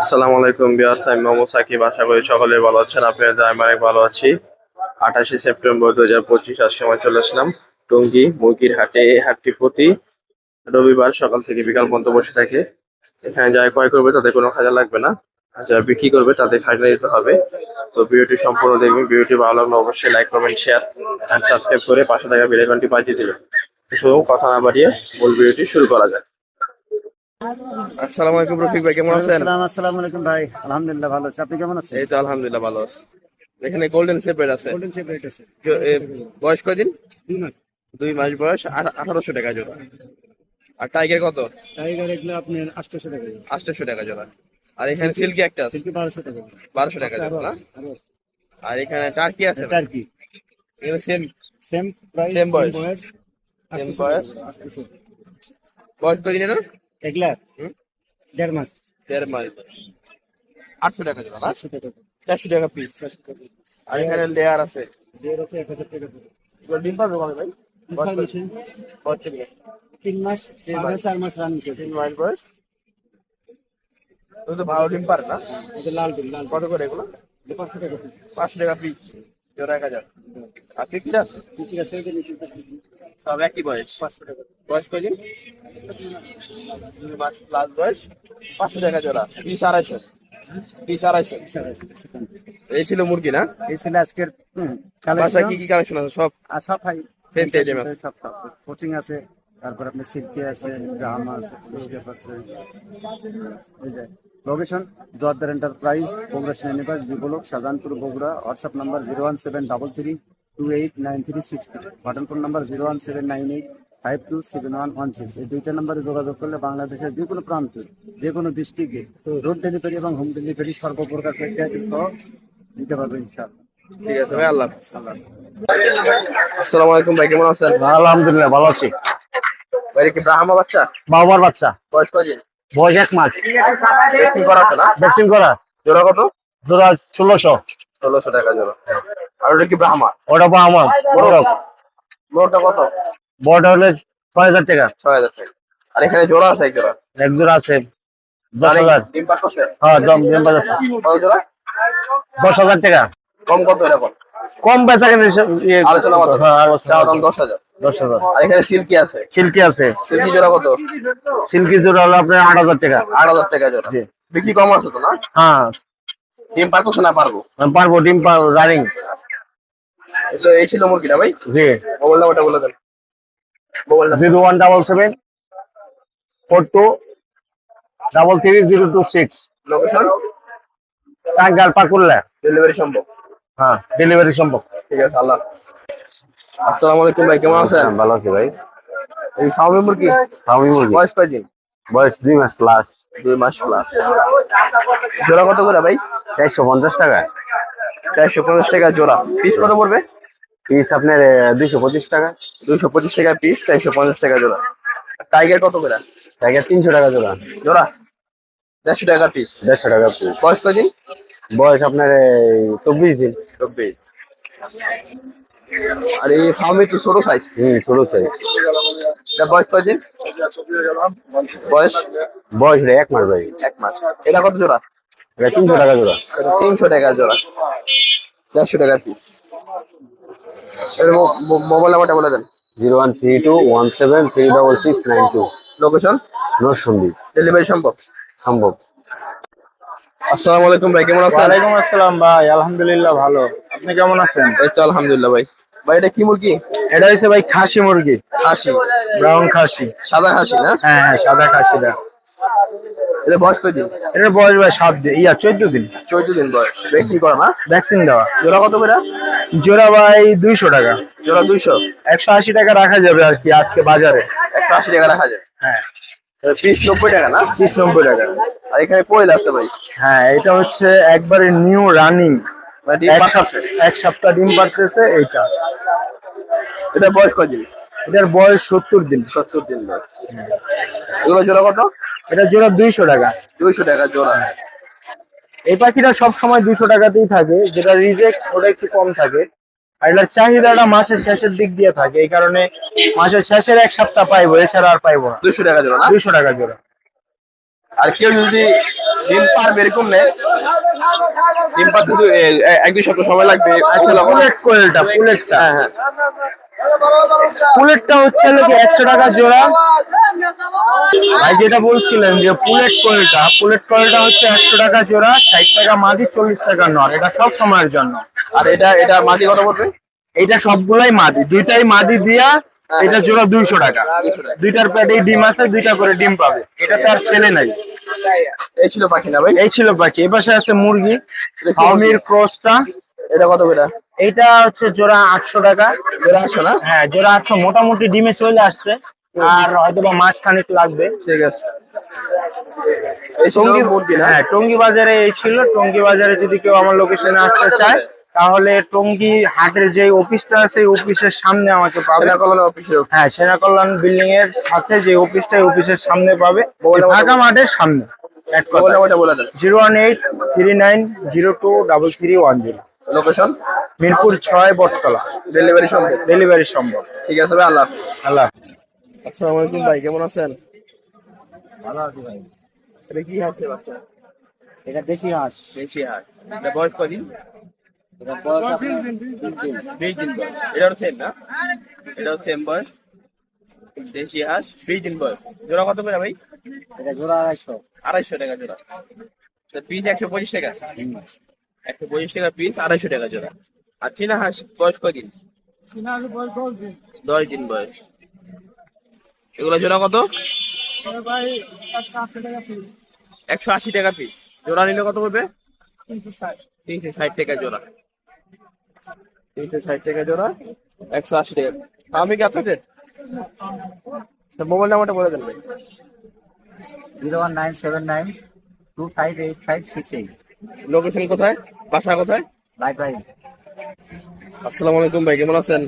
আসসালামু আলাইকুম বিহার আমি মোহাম্মদ সাকিব। আশা করি সকলে ভালো আছেন। আপনাদের আমি ভালো আছি। আঠাশে সেপ্টেম্বর দু হাজার পঁচিশ আজ সময় চলে আসলাম টঙ্গী মুরগির হাটে। এই হাটটি প্রতি রবিবার সকাল থেকে বিকাল পর্যন্ত বসে থাকে। এখানে যারা ক্রয় করবে তাদের কোনো খাজা লাগবে না। যারা বিক্রি করবে তাদের খাজনা দিতে হবে। তো ভিডিওটি সম্পূর্ণ দেখবেন। ভিডিওটি ভালো লাগলে অবশ্যই like, comment, share and subscribe করে পাশে থাকা বেল আইকনটি বাজিয়ে দিবেন। শুধু কথা না বাড়িয়ে মূল ভিডিওটি শুরু করা যাক। আসসালামু আলাইকুম রফিক ভাই কেমন আছেন? আসসালামু আলাইকুম ভাই। আলহামদুলিল্লাহ ভালো আছি। আপনি কেমন আছেন? এই তো আলহামদুলিল্লাহ ভালো আছে। এখানে গোল্ডেন সেপারেট আছে। গোল্ডেন আছে। বয়স কয়দিন? দুই মাস। দুই মাস বয়স আঠারোশো টাকা জোড়া। আর টাইগার কত? টাইগার এগুলো আপনার আটশোশো টাকা আটশোশো টাকা জোড়া। আর এখানে সিল্কি একটা আছে। সিল্কি বারোশো টাকা বারোশো টাকা জোড়া না? আছে, আরও এখানে টার্কি আছে এটা আর সেম সেম প্রাইস বয়স। আটশোশো বয়স। বয়স কদিন না এগুলা? দেড় মাস। দেড় মাস। আটশো টাকা জোড়া না চারশো টাকা। পিস টাকা আর এখানে লেয়ার আছে। দেড় আছে এক হাজার টাকা ডিম পারবে কবে ভাই? তিন মাস চার মাস রান তিন মাস বয়স। তো ভালো ডিম পারে না? লাল ডিম লাল কত করে এগুলো? পাঁচশো টাকা। পাঁচশো টাকা পিস জোড়া এক হাজার। আর বিক্রি আছে বিক্রি আছে সব একই বয়স। পাঁচশো টাকা। বয়স দুই মাস প্লাস বয়স পাঁচশো টাকা জোড়া। পিস আড়াইশো। পিস আড়াইশো। বিশাল আছে, বিশাল আছে। এই ছিল মুরগি না? এই ছিল আজকের বাসায় কি কি কালেকশন আছে? সব? আর সব ভাই Fancy item আছে। সব সব। কোচিং আছে তারপর আপনার সিল্কি আছে আছে আছে। লোকেশন জোয়ারদার এন্টারপ্রাইজ বগুড়া শ্রেণীবাস বিবলক Shahjahanpur Bogura. WhatsApp number zero one seven double three two eight nine three six three button phone number zero one seven nine eight five two seven one one six এই দুইটা নাম্বারে যোগাযোগ করলে বাংলাদেশের যে কোনো প্রান্তে যে কোনো ডিস্ট্রিক্টে রোড ডেলিভারি এবং হোম ডেলিভারি সর্বপ্রকার দিতে পারবে ইনশাআল্লাহ। ঠিক আছে ভাই আল্লাহ আসসালামু আলাইকুম ভাই কেমন আছেন? আলহামদুলিল্লাহ ভালো আছি। ভাই কি ব্রাহ্মা বাচ্চা? বাবার বাচ্চা। বয়স কদিন বয়স এক মাস। ভ্যাকসিন করা আছে না? ভ্যাকসিন করা। জোড়া কত? জোড়া ষোলোশো। ষোলোশো টাকা জোড়া। আর ওটা কি ব্রাহ্মা ওটা বা আমার কত? বড়টা হলে ছয় হাজার টাকা। ছয় হাজার টাকা। আর এখানে জোড়া আছে এক জোড়া? এক জোড়া আছে। দশ হাজার। ডিম পাচ্ছে হ্যাঁ দম ডিম বাজার কত জোড়া? দশ হাজার টাকা। কম কত কম বেচা কেন ইয়ে- আলোচনা হ্যাঁ, চাওয়া দাম দশ হাজার। দশ হাজার। আর এখানে সিল্কি আছে। সিল্কি আছে। সিল্কি জোড়া কত? সিল্কি জোড়া হলো আপনার আট হাজার টাকা। আট হাজার টাকা জোড়া। বিক্রি কম আছে তো না? হ্যাঁ। ডিম পাচ্ছে না পারব? পারব ডিম পারব রানিং এই ছিল মুরগিটা ভাই। জি। মোবাইল নাম্বারটা বলে দেন। Zero one double seven four two double three zero two six location Tangail Pakulla delivery সম্ভব। হ্যাঁ ডেলিভারি সম্ভব। ঠিক আছে আল্লাহ আসসালামু আলাইকুম ভাই কেমন আছেন? ভালো আছি ভাই। এই ফার্মি মুরগি? আমি মুরগি। বয়স কয়দিন বয়স দুই মাস প্লাস দুই মাস প্লাস জোড়া কত করে ভাই? চারশো পঞ্চাশ টাকা। চারশো পঞ্চাশ টাকা জোড়া। পিস কত পড়বে? পিস আপনার দুইশো পঁচিশ টাকা। দুইশো পঁচিশ টাকা পিস চারশো পঞ্চাশ টাকা জোড়া। টাইগার কত করে? টাকা তিনশো টাকা জোড়া। জোড়া? দেড়শো টাকা পিস। দেড়শো টাকা পিস। বয়স কয়দিন? বয়স আপনার চব্বিশ দিন। চব্বিশ। আর এই ফার্মি তো ছোট সাইজ হুম ছোট সাইজ এটা বয়স কয়দিন? বয়স? বয়স এটা এক মাস ভাই। এক মাস। এটা কত জোড়া? এটা তিনশো টাকা জোড়া। তিনশো টাকা জোড়া। দেড়শো টাকা পিস। মোবাইল নাম্বারটা বলে দেন। Zero one three two one seven three double six nine two. Location Narsingdi. Delivery সম্ভব? সম্ভব। আসসালামু আলাইকুম ভাই কেমন আছেন? ওয়ালাইকুম আসসালাম ভাই আলহামদুলিল্লাহ ভালো। আপনি কেমন আছেন? এই তো আলহামদুলিল্লাহ ভাই। ভাই এটা কি মুরগি? এটা হচ্ছে ভাই খাসি মুরগি। খাসি। ব্রাউন খাসি। সাদা খাসি না? হ্যাঁ হ্যাঁ সাদা খাসিটা এটা বয়স কয় দিন? এটার বয়স ভাই সাত দিন। ইয়া চোদ্দ দিন। চৌদ্দ দিন বয়স। ভ্যাকসিন করা না? ভ্যাকসিন দেওয়া। জোড়া কত করে? জোড়া ভাই দুইশো টাকা। জোড়া দুইশো? একশো আশি টাকা রাখা যাবে আর কি আজকে বাজারে। একশো আশি টাকা রাখা যায় হ্যাঁ। পিস নব্বই টাকা না? তিরিশ নব্বই টাকা। আর এখানে কোয়েল আছে ভাই। হ্যাঁ এটা হচ্ছে একবারে নিউ রানিং। মানে এক। সপ্তাহ এক সপ্তাহ ডিম পারতেছে এইটা। এটা বয়স কয় দিন? এটার বয়স সত্তর দিন। সত্তর দিন এগুলো জোড়া কত? এটা জোড়া দুইশো টাকা। দুইশো টাকা জোড়া। এই পাখিটা সব সময় দুশো টাকাতেই থাকে যেটা রিজেক্ট ওটা একটু কম থাকে। আর এটার চাহিদাটা মাসের শেষের দিক দিয়ে থাকে এই কারণে মাসের শেষের এক সপ্তাহ পাইবো এছাড়া আর পাইবো না। দুইশো টাকা জোড়া না? দুইশো টাকা জোড়া। আর কেউ যদি ডিম পারবে এরকম নেই ডিম এ- এ- এক দুই সপ্তাহ সময় লাগবে আচ্ছা পুলেট কোয়েলটা পুলেটটা। হ্যাঁ হ্যাঁ। পুলেটটা হচ্ছে কি একশো টাকা জোড়া। ভাই যেটা বলছিলেন যে পুলেট কোয়েলটা পুলেট কোয়েলটা হচ্ছে একশো টাকা জোড়া ষাট টাকা মাদি চল্লিশ টাকা নর। এটা সব সময়ের জন্য। আর এটা এটা মাটি কত পড়বে? এটা সবগুলাই মাদি। দুইটাই মাদি দিয়া এটা জোড়া দুইশো টাকা। দুইটার পেটে ডিম আছে দুইটা করে ডিম পাবে। এটাতে আর ছেলে নাই। এই ছিল পাখি না ভাই? এই ছিল বাকি এপাশে আছে এটা মুরগি? ক্রসটা। এটা কত করে? এইটা হচ্ছে জোড়া আটশো টাকা। জোড়া আসো না? হ্যাঁ জোড়া আটশো মোটামুটি ডিমে চলে আসছে। আর হয়তো বা মাস খানিক লাগবে। ঠিক আছে। টঙ্গী না হ্যাঁ? টঙ্গী বাজারে এই ছিল। টঙ্গী বাজারে যদি কেউ আমার লোকেশনে আসতে চায় তাহলে টঙ্গী হাটের যে অফিসটা আছে অফিসের সামনে আমাকে পাবে। সেনা কলোনি অফিসের হ্যাঁ সেনা কল্যাণ বিল্ডিং এর সাথে যে অফিসটা অফিসের সামনে পাবে ঢাকা মাঠের সামনে। Zero one eight three nine zero two double three one zero. Location Mirpur ছয় বটতলা। ডেলিভারি সম্ভব? ডেলিভারি সম্ভব। ঠিক আছে ভাই আল্লাহ হাফেজ। আল্লাহ আসসালামু আলাইকুম ভাই কেমন আছেন? ভালো আছি ভাই। এটা কি হাঁসের বাচ্চা? এটা দেশি হাঁস। দেশি হাঁস। এটা বয়স কদিন এটা বয়স বিশ দিন বয়স। এটাও সেম না? এটাও সেম বয়স। দেশি হাঁস বিশ দিন বয়স। জোড়া কত করে ভাই? এটা জোড়া আড়াইশো। আড়াইশো টাকা জোড়া। পিস একশো পঁচিশ টাকা। একশো পঁচিশ টাকা পিস আড়াইশো টাকা জোড়া। আর চীনা হাঁস বয়স কদিন দশ দিন। বয়স। এগুলো জোড়া কত? একশো আশি টাকা পিস জোড়া নিলে কত পড়বে তিনশো ষাট। টাকা জোড়া। তিনশো ষাট টাকা জোড়া একশো আশি টাকা। আমি কি আপনাদের? মোবাইল নাম্বারটা বলে দেন ভাই। Zero one nine seven nine two five eight five six eight. Location কোথায়? বাসা কোথায়? আসসালামু আলাইকুম ভাই কেমন আছেন?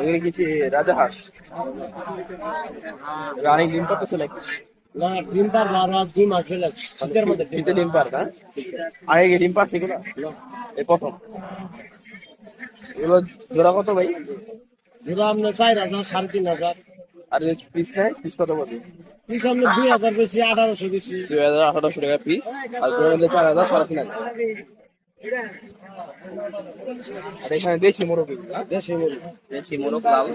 এখানে কিছু রাজা হাঁস? রানী ডিম পাচ্ছে নাকি? না ডিম পার না রাত ডিম আসবে না শীতের মধ্যে শীতে ডিম পার না? আগে ডিম প্রথম। এগুলো জোড়া কত ভাই? যেটা আপনার চার হাজার সাড়ে তিন হাজার। আর পিস নেয় পিস কত পিস আপনার দুই হাজার বেশি আঠারোশো বেশি দুই হাজার আঠারোশো টাকা পিস আর জোড়া নিলে চার হাজার সাড়ে তিন আর এখানে দেশি মোরগ দেশি মুরগি। দেশি মোরগ লাল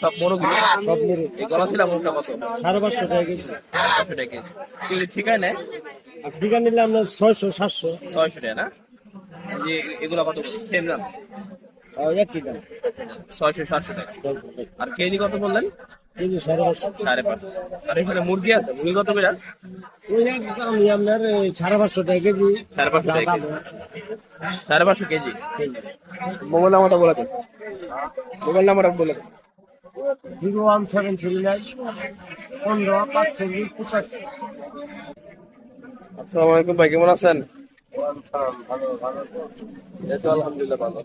সব মোরগ সব মুরগি। এই গলা ছিল মোরগটা কত? সাড়ে পাঁচশো টাকা কেজি। পাঁচশো টাকা কেজি। কেজি ঠিকায় নেয় আর টিকা নিলে আপনার ছয়শো সাতশো। ছয়শো টাকা না? যে এগুলো কত সেম দাম? ছয়শো সাতশো টাকা। আর কেজি কত বললেন? সাড়ে পাঁচশো। সাড়ে পাঁচ আর এখানে মুরগি আছে? মুরগি কত করে? আমি আপনার সাড়ে পাঁচশো টাকা কেজি। সাড়ে পাঁচশো টাকা কেজি। সাড়ে পাঁচশো কেজি? মোবাইল নাম্বারটা বলে দেন। মোবাইল নাম্বারটা বলে দেন। Zero one seven three nine পনেরো পাঁচচল্লিশ পঁচাশি। আসসালামু আলাইকুম ভাই কেমন আছেন? আলহামদুলিল্লাহ ভালো।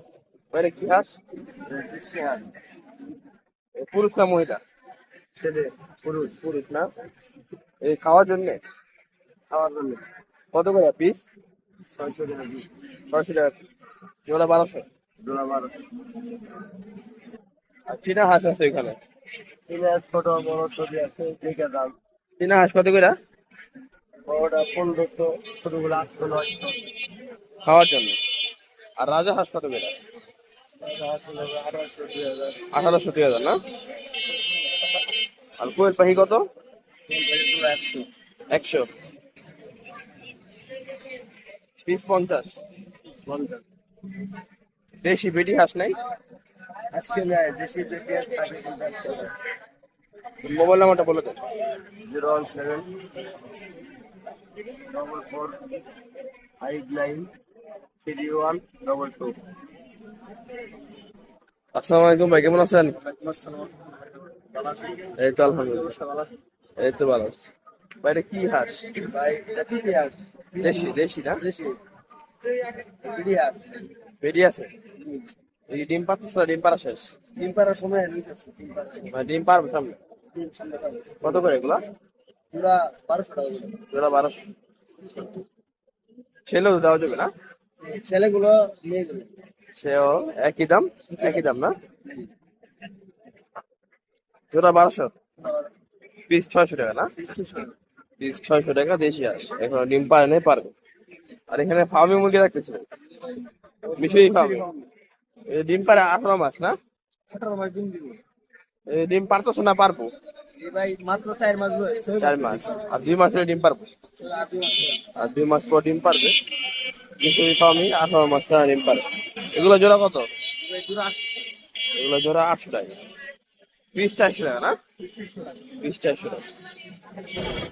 ভাই কি হাঁস? পুরুষ না মহিলা? ছেলে পুরুষ পুরুষ না? এই খাওয়ার জন্য? খাওয়ার জন্য। কত করে পিস ছয়শো টাকা পিস ছয়শো টাকা। জোড়া বারোশো? জোড়া বারোশো। আর চীনা হাঁস আছে এখানে এগুলো ছোট বড় ছবি আছে দেখে দাম। চীনা হাঁস কত করে? বড়টা পনেরোশো ছোটগুলো আটশো নয়শো। খাওয়ার জন্য। আর রাজা হাঁস কত করে? আঠারোশো দুই হাজার। আঠারোশো দুই হাজার না? আর কোয়েল পাখি কত? একশো। পিস পঞ্চাশ। দেশি বেটি হাঁস নাই? মোবাইল নাম্বারটা বলে দেন। Zero one seven double four five nine three one double two. আসসালামু আলাইকুম ভাই কেমন আছেন? এই তো আলহামদুলিল্লাহ। এই তো ভালো আছি। ভাই এটা কি হাঁস? ভাই এটা কি দেশি দেশি না? দেশি আছে? এই ডিম পাচ্ছে ডিম পাড়া শেষ? ডিম পাড়ার সময় ডিম পাড়ার মানে পারবে সামনে? কত করে এগুলা? চূড়া বারোশো টাকা। জোড়া বারোশো। ছেলেও দেওয়া যাবে না? ছেলেগুলো মেয়েগুলো সেও একই দাম? একই দাম না? জোড়া বারোশো? পিস ছয়শো টাকা না? পিস ছয়শো টাকা দেশি হাঁস। এখন ডিম পারে নাই পারবে আর এখানে ফার্মে মুরগি রাখতেছে। মিশরি ফার্মে। ডিম পারে আঠারো মাস না? এই ডিম পারতেছে না পারব মাত্র চার মাস মাস। আর দুই মাস ডিম পারব আর দুই মাস পর। ডিম পারবে ফার্মে আঠারো মাস ডিম পারবে এগুলো জোড়া কত? এগুলো জোড়া আটশো টাকা। পিস চারশো টাকা না পিস চারশো টাকা